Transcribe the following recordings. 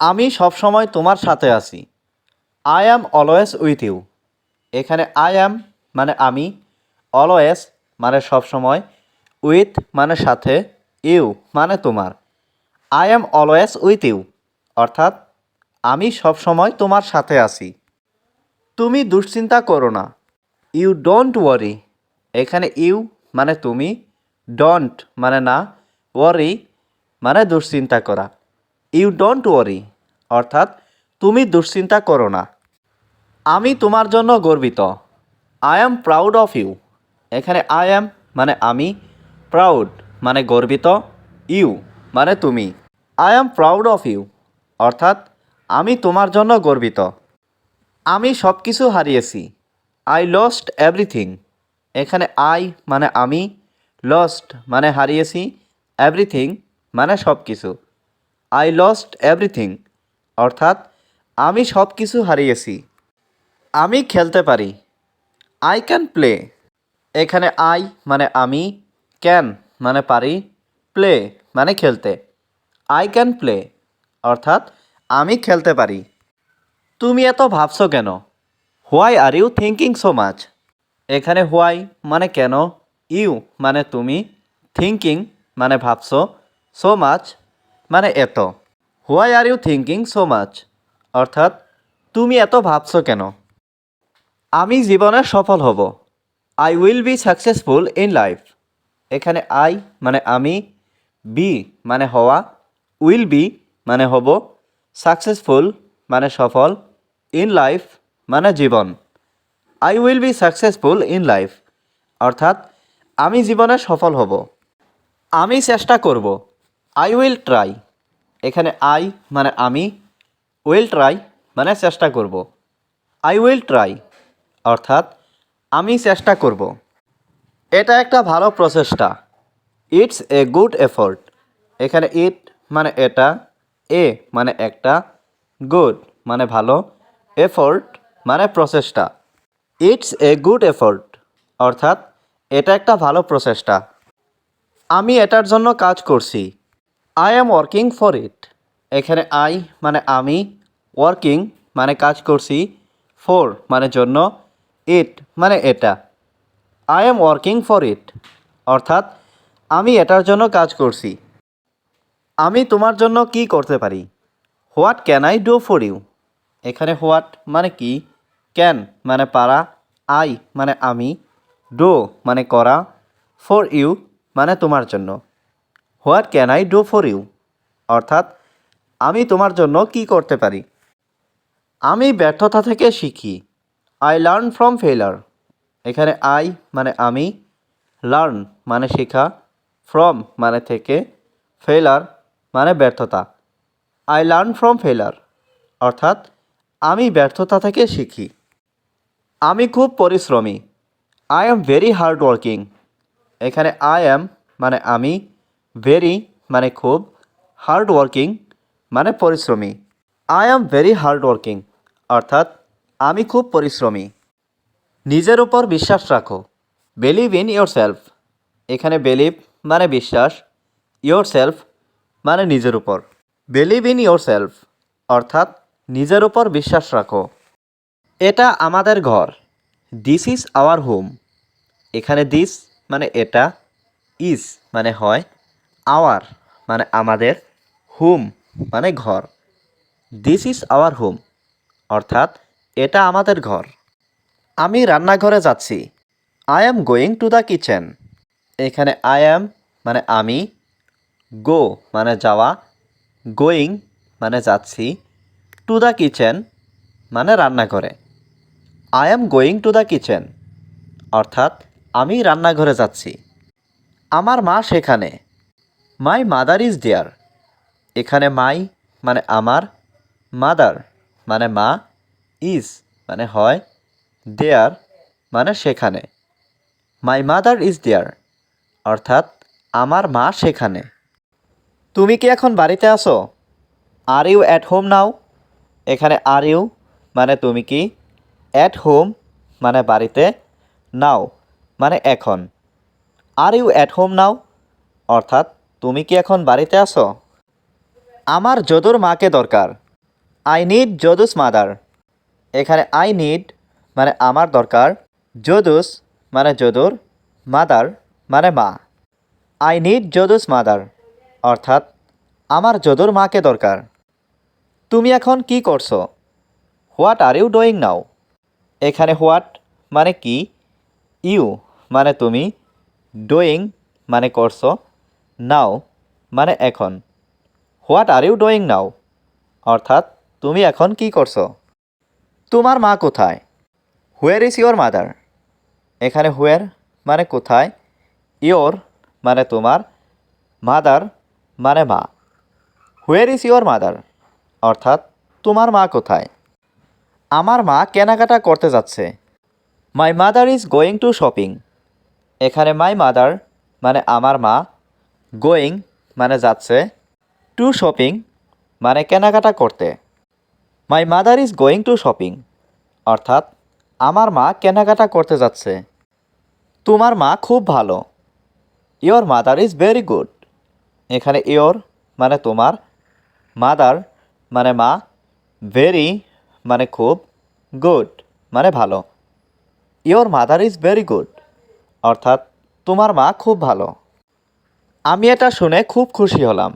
আমি সবসময় তোমার সাথে আছি। I am always with you এখানে আই অ্যাম মানে আমি অলওয়েজ মানে সবসময় উইথ মানে সাথে ইউ মানে তোমার। I am always with you অর্থাৎ আমি সবসময় তোমার সাথে আছি। তুমি দুশ্চিন্তা করো না। ইউ ডোন্ট ওয়ারি এখানে ইউ মানে তুমি ডোন্ট মানে না ওয়ারি মানে দুশ্চিন্তা করা। ইউ ডোন্ট ওয়ারি, অর্থাৎ তুমি দুশ্চিন্তা করো না। আমি তোমার জন্য গর্বিত। I am proud of you. এখানে আই অ্যাম মানে আমি, প্রাউড মানে গর্বিত, ইউ মানে তুমি। I am proud of you, অর্থাৎ আমি তোমার জন্য গর্বিত। আমি সব কিছু হারিয়েছি। I lost everything. এখানে আই মানে আমি, লস্ট মানে হারিয়েছি, এভরিথিং মানে সব কিছু আই লস্ট এভরিথিং অর্থাৎ আমি সব কিছু হারিয়েছি। আমি খেলতে পারি। আই ক্যান প্লে এখানে আই মানে আমি ক্যান মানে পারি প্লে মানে খেলতে। আই ক্যান প্লে অর্থাৎ আমি খেলতে পারি। তুমি এত ভাবছ কেন? Why are you thinking so much এখানে হোয়াই মানে কেন ইউ মানে তুমি থিঙ্কিং মানে ভাবছ সো মাচ মানে এত। Why are you thinking so much অর্থাৎ, তুমি এত ভাবছ কেন? আমি জীবনে সফল হব। I will be successful in life এখানে আই মানে আমি বি মানে হওয়া উইল বি মানে হব সাকসেসফুল মানে সফল ইন লাইফ মানে জীবন। I will be successful in life অর্থাৎ, আমি জীবনে সফল হব। আমি চেষ্টা করব। আই উইল ট্রাই এখানে আই মানে আমি উইল ট্রাই মানে চেষ্টা করব। আই উইল ট্রাই অর্থাৎ আমি চেষ্টা করব। এটা একটা ভালো প্রচেষ্টা। ইটস এ গুড এফোর্ট এখানে ইট মানে এটা এ মানে একটা গুড মানে ভালো এফোর্ট মানে প্রচেষ্টা। ইটস এ গুড এফোর্ট অর্থাৎ এটা একটা ভালো প্রচেষ্টা। আমি এটার জন্য কাজ করছি। I am working for it এখানে আই মানে আমি ওয়ার্কিং মানে কাজ করছি ফর মানে জন্য ইট মানে এটা। I am working for it অর্থাৎ, আমি এটার জন্য কাজ করছি। আমি তোমার জন্য কি করতে পারি? What can I do for you এখানে হোয়াট মানে কি? ক্যান মানে পারা আই মানে আমি ডো মানে করা ফর ইউ মানে তোমার জন্য। What can I do for you? অর্থাৎ, আমি তোমার জন্য কি করতে পারি? আমি ব্যর্থতা থেকে শিখি। আই লার্ন ফ্রম ফেলার এখানে আই মানে আমি। লার্ন মানে শেখা। ফ্রম মানে থেকে। ফেলার মানে ব্যর্থতা। আই লার্ন ফ্রম ফেলার অর্থাৎ, আমি ব্যর্থতা থেকে শিখি। আমি খুব পরিশ্রমী। I am very hard working এখানে আই এম মানে আমি। ভেরি মানে খুব হার্ড ওয়ার্কিং মানে পরিশ্রমী। I am very hard working অর্থাৎ আমি খুব পরিশ্রমী। নিজের উপর বিশ্বাস রাখো। বিলিভ ইন ইয়োর সেলফ এখানে বিলিভ মানে বিশ্বাস ইয়োর সেলফ মানে নিজের উপর। বিলিভ ইন ইয়োর সেলফ অর্থাৎ নিজের উপর বিশ্বাস রাখো। এটা আমাদের ঘর। দিস ইজ আওয়ার হোম এখানে দিস মানে এটা ইজ মানে হয় আওয়ার মানে আমাদের হোম মানে ঘর। দিস ইজ আওয়ার হোম অর্থাৎ এটা আমাদের ঘর। আমি রান্নাঘরে যাচ্ছি। I am going to the kitchen এখানে আই অ্যাম মানে আমি গো মানে যাওয়া গোয়িং মানে যাচ্ছি টু দ্য কিচেন মানে রান্নাঘরে। I am going to the kitchen অর্থাৎ আমি রান্নাঘরে যাচ্ছি। আমার মা সেখানে। মাই মাদার ইজ দেয়ার এখানে মাই মানে আমার মাদার মানে মা ইজ মানে হয় দেয়ার মানে সেখানে। মাই মাদার ইজ দেয়ার অর্থাৎ আমার মা সেখানে। তুমি কি এখন বাড়িতে আছো? Are you at home now এখানে আর ইউ মানে তুমি কি অ্যাট হোম মানে বাড়িতে নাও মানে এখন। Are you at home now অর্থাৎ তুমি কি এখন বাড়িতে আছো? আমার যদুর মাকে দরকার। আই নিড যদুস মাদার এখানে আই নিড মানে আমার দরকার, যদুস মানে যদুর মাদার মানে মা। আই নিড যদুস মাদার অর্থাৎ আমার যদুর মাকে দরকার। তুমি এখন কি করছ? What are you doing now এখানে হোয়াট মানে কি? ইউ মানে তুমি। ডুইং মানে করছ। নাও মানে এখন। What are you doing now? অর্থাৎ, তুমি এখন কি করছ? তোমার মা কোথায়? Where is your mother? এখানে হুয়ার মানে কোথায়? ইয়োর মানে তোমার, মাদার মানে মা। Where is your mother? অর্থাৎ, তোমার মা কোথায়? আমার মা কেনাকাটা করতে যাচ্ছে। My mother is going to shopping. এখানে মাই মাদার মানে আমার মা গোয়িং মানে যাচ্ছে টু শপিং মানে কেনাকাটা করতে। My mother is going to shopping অর্থাৎ আমার মা কেনাকাটা করতে যাচ্ছে। তোমার মা খুব ভালো। Your mother is very good এখানে ইয়োর মানে তোমার মাদার মানে মা ভেরি মানে খুব গুড মানে ভালো। Your mother is very good অর্থাৎ তোমার মা খুব ভালো। আমি এটা শুনে খুব খুশি হলাম।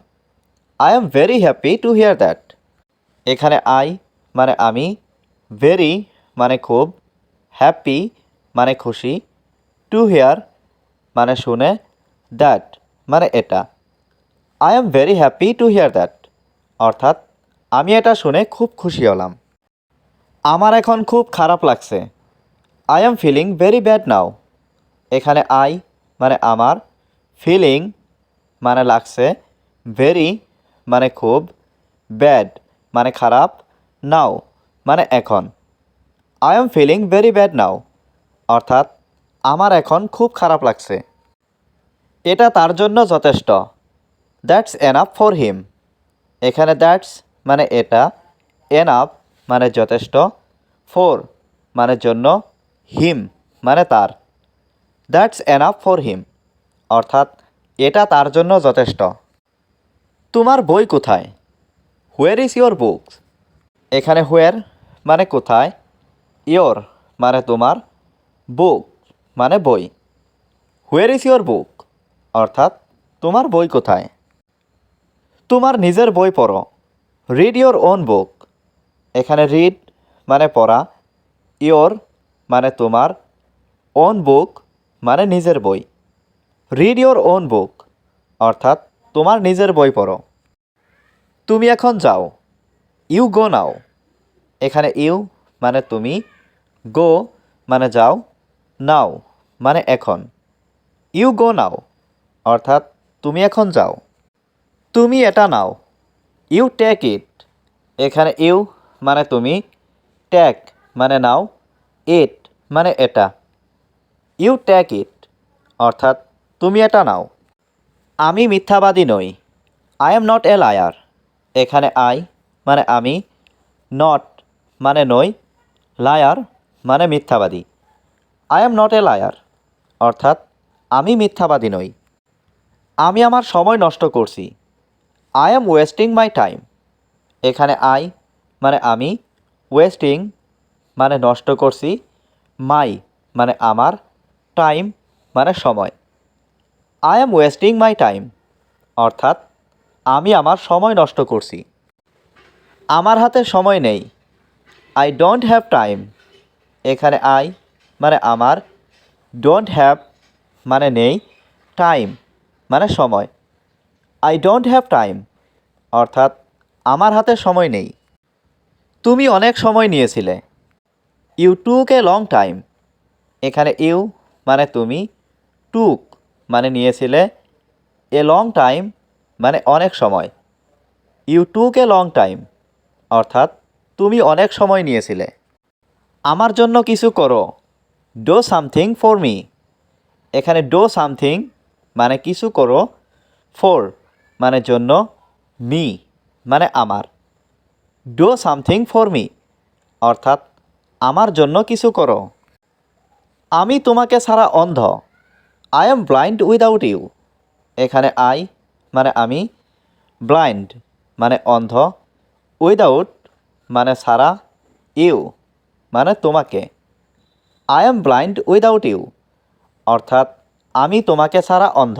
I am very happy to hear that এখানে আই মানে আমি ভেরি মানে খুব হ্যাপি মানে খুশি টু হিয়ার মানে শুনে দ্যাট মানে এটা। I am very happy to hear that অর্থাৎ আমি এটা শুনে খুব খুশি হলাম। আমার এখন খুব খারাপ লাগছে। I am feeling very bad now এখানে আই মানে আমার ফিলিং মানে লাগছে ভেরি মানে খুব ব্যাড মানে খারাপ নাও মানে এখন। I am feeling very bad now অর্থাৎ আমার এখন খুব খারাপ লাগছে। এটা তার জন্য যথেষ্ট। দ্যাটস এনাফ ফর হিম এখানে দ্যাটস মানে এটা এনাফ মানে যথেষ্ট। ফর মানে জন্য হিম মানে তার। দ্যাটস এনাফ ফর হিম অর্থাৎ এটা তার জন্য যথেষ্ট। তোমার বই কোথায়? হুয়ার ইজ ইয়োর বুকস এখানে হুয়ার মানে কোথায়? ইয়োর মানে তোমার। বুক মানে বই। হুয়ার ইজ ইয়োর বুক অর্থাৎ, তোমার বই কোথায়? তোমার নিজের বই পড়ো। রিড ইয়োর ওন বুক এখানে রিড মানে পড়া। ইয়োর মানে তোমার। ওন বুক মানে নিজের বই। রিড ইয়োর ওন বুক অর্থাৎ তোমার নিজের বই পড়ো। তুমি এখন যাও। ইউ গো নাও এখানে ইউ মানে তুমি গো মানে যাও নাও মানে এখন। ইউ গো নাও অর্থাৎ তুমি এখন যাও। তুমি এটা নাও। ইউ টেক ইট এখানে ইউ মানে তুমি টেক মানে নাও ইট মানে এটা। ইউ টেক ইট অর্থাৎ তুমি এটা নাও। আমি মিথ্যাবাদী নই। I am not a liar এখানে আই মানে আমি নট মানে নই। লায়ার মানে মিথ্যাবাদী। I am not a liar অর্থাৎ, আমি মিথ্যাবাদী নই। আমি আমার সময় নষ্ট করছি। I am wasting my time এখানে আই মানে আমি ওয়েস্টিং মানে নষ্ট করছি। মাই মানে আমার টাইম মানে সময়। I am wasting my time অর্থাৎ, আমি আমার সময় নষ্ট করছি। আমার হাতে সময় নেই। আই ডোন্ট হ্যাভ টাইম এখানে আই মানে আমার। ডোন্ট হ্যাভ মানে নেই। টাইম মানে সময়। আই ডোন্ট হ্যাভ টাইম অর্থাৎ, আমার হাতে সময় নেই। তুমি অনেক সময় নিয়েছিলে। You took a long time এখানে ইউ মানে তুমি। টুক মানে নিয়েছিলে এ লং টাইম মানে অনেক সময়। You took a long time অর্থাৎ তুমি অনেক সময় নিয়েছিলে। আমার জন্য কিছু করো ডো সামথিং ফর মি এখানে ডো সামথিং মানে কিছু করো ফর মানে জন্য মি মানে আমার। ডো সামথিং ফর মি অর্থাৎ আমার জন্য কিছু করো। আমি তোমাকে সারা অন্ধ। I am blind without you এখানে আই মানে আমি ব্লাইন্ড মানে অন্ধ উইদাউট মানে সারা ইউ মানে তোমাকে। I am blind without you অর্থাৎ আমি তোমাকে সারা অন্ধ।